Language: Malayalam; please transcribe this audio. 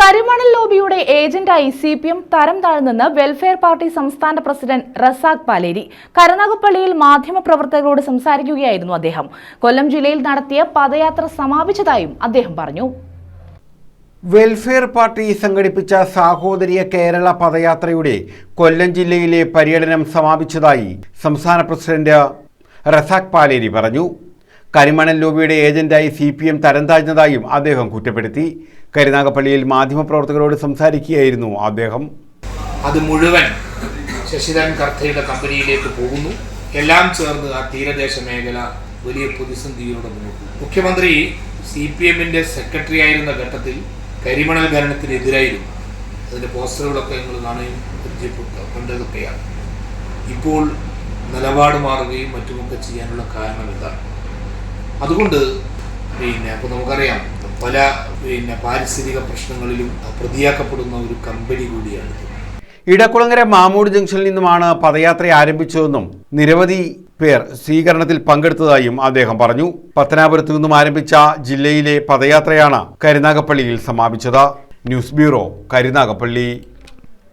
കരിമണൽ ലോബിയുടെ ഏജന്റായി സി പി എം തരം താഴ്ന്നെന്ന് വെൽഫെയർ പാർട്ടി സംസ്ഥാന പ്രസിഡന്റ് റസാഖ് പാലേരി കരുനാഗപ്പള്ളിയിൽ മാധ്യമപ്രവർത്തകരോട് സംസാരിക്കുകയായിരുന്നു അദ്ദേഹം. കൊല്ലം ജില്ലയിൽ നടത്തിയ പദയാത്ര സമാപിച്ചതായും അദ്ദേഹം പറഞ്ഞു. വെൽഫെയർ പാർട്ടി സംഘടിപ്പിച്ച സാഹോദര്യ കേരള പദയാത്രയുടെ കൊല്ലം ജില്ലയിലെ പര്യടനം സമാപിച്ചതായി സംസ്ഥാന പ്രസിഡന്റ് റസാഖ് പാലേരി പറഞ്ഞു. കരിമണൽ ലോബിയുടെ ഏജന്റായി സി പി എം തരം താഴ്ന്നതായും അദ്ദേഹം കുറ്റപ്പെടുത്തി. കരുനാഗപ്പള്ളിയിൽ മാധ്യമപ്രവർത്തകരോട് സംസാരിക്കുകയായിരുന്നു അദ്ദേഹം. അത് മുഴുവൻ ശശിധരൻ കർത്തയുടെ കമ്പനിയിലേക്ക് പോകുന്നു. എല്ലാം ചേർന്ന് ആ തീരദേശ മേഖല വലിയ പ്രതിസന്ധിയിലൂടെ മുന്നോട്ട്. മുഖ്യമന്ത്രി സി പി എമ്മിന്റെ സെക്രട്ടറി ആയിരുന്ന ഘട്ടത്തിൽ കരിമണൽ ഖനനത്തിനെതിരായിരുന്നു അതിന്റെ പോസ്റ്ററുകളൊക്കെ നിങ്ങൾ കാണുകയും പരിചയപ്പെട്ട കണ്ടതൊക്കെയാണ് ഇപ്പോൾ നിലപാട് മാറുകയും മറ്റുമൊക്കെ ചെയ്യാനുള്ള കാരണം എന്താണ്? അതുകൊണ്ട് പിന്നെ അപ്പോൾ നമുക്കറിയാം പല പിന്നെ പാരിസ്ഥിതിക പ്രശ്നങ്ങളിലും പ്രതിയാക്കപ്പെടുന്ന ഒരു കമ്പനി കൂടിയാണ് ഇടക്കുളങ്ങര മാമൂട് ജംഗ്ഷനിൽ നിന്നുമാണ് പദയാത്ര ആരംഭിച്ചതെന്നും നിരവധി പേർ സ്വീകരണത്തിൽ പങ്കെടുത്തതായും അദ്ദേഹം പറഞ്ഞു. പത്തനാപുരത്തു നിന്നും ആരംഭിച്ച ജില്ലയിലെ പദയാത്രയാണ് കരുനാഗപ്പള്ളിയിൽ സമാപിച്ചത്. News bureau Karunagappally.